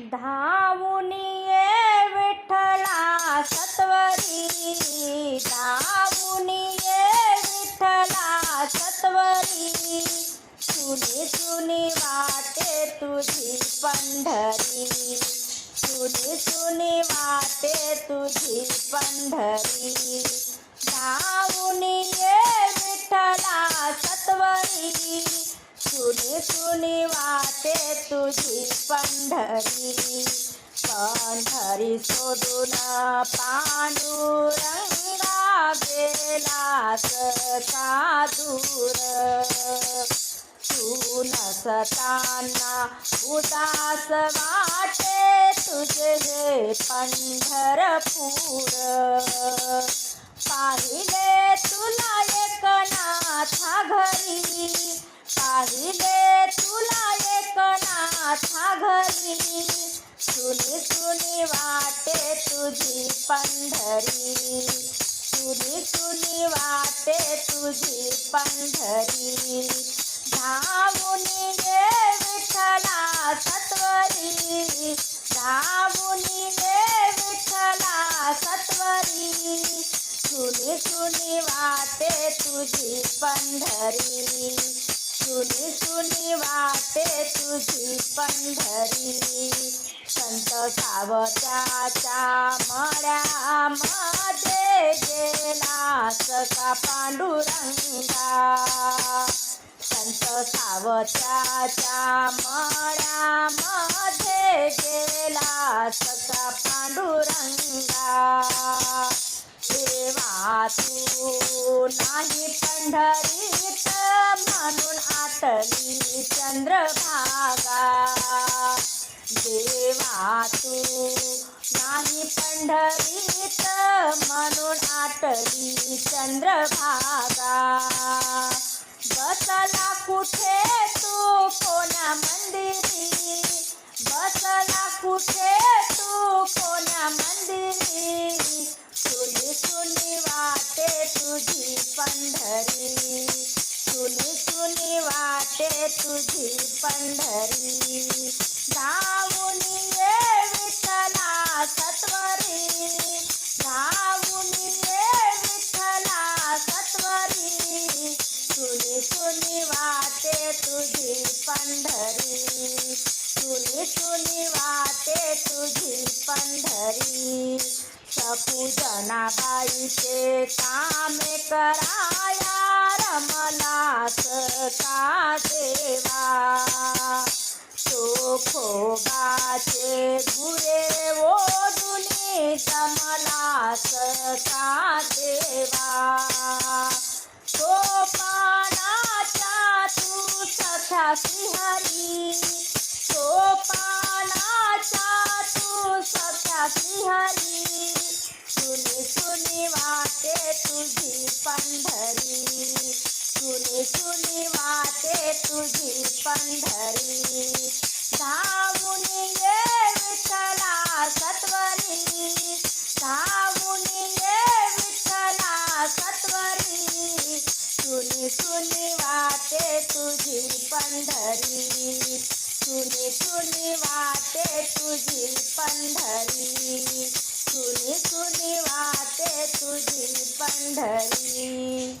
धावून ये विठ्ठला सत्वरी. धावून ये विठ्ठला सत्वरी. सुनी सुनी वाटे तुझी पंढरी. सुनी सुनी वाटे तुझी पंढरी. धा सुनी सुनी वाटे तुझी पंढरी. पंढरी सोडून पांडुरंगा गेलास का दूर? तू नसताना उदास वाटे तुझे हे पंढरपूर. पाहिले एकनाथा घरी सुनी सुनी वाटे तुझी पंढरी. सुनी सुनी वाटे तुझी पंढरी. धावून ये विठ्ठला सत्वरी. धावून ये विठ्ठला सत्वरी. सुनी सुनी वाटे तुझी पंढरी. सुनी सुनी वाटे तुझी पंढरी. संत सावत्याच्या मळ्यामध्ये गेला सका पांडुरंगा. संत सावत्याच्या मळ्यामध्ये गेला सका पांडुरंगा. देवा तू नाही पंढरीत म्हणून आटली चंद्रभागा देवा तू नाही पंढरीत म्हणून आटली चंद्रभागा. बसला कुठे तुझी पंढरी. धावून ये विठ्ठला सत्वरी धावून ये विठ्ठला सत्वरी सुनी सुनी वाटे तुझी पंढरी. सुनी सुनी वाटे तुझी पंढरी. सपूजनाबाईचे कामे कराया रमलास का देवा. तो खोगाचे गुरे ओढुनी जमलास का देवा. तो पानाचा तू सख्या श्रीहरी तो पानाचा तू सख्या श्रीहरी सुनी सुनी वाटे तुझी पंढरी. सुनी सुनी वाटे तुझी पंढरी. धावून ये विठ्ठला सत्वरी धावून ये विठ्ठला सत्वरी सुनी सुनी वाटे तुझी पंढरी. सुनी सुनी वाटे तुझी पंढरी. सुनी सुनी वाटे तुझी पंढरी.